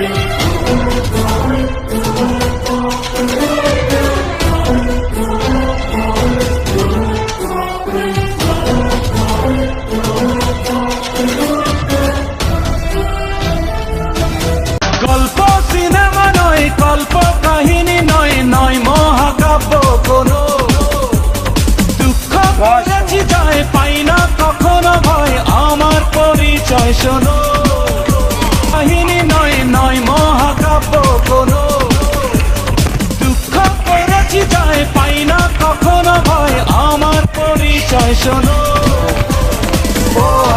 গল্প সিনেমা নয় কল্প কাহিনী নয় নয় মহাকাব্য কোনো দুঃখ শোনো। ও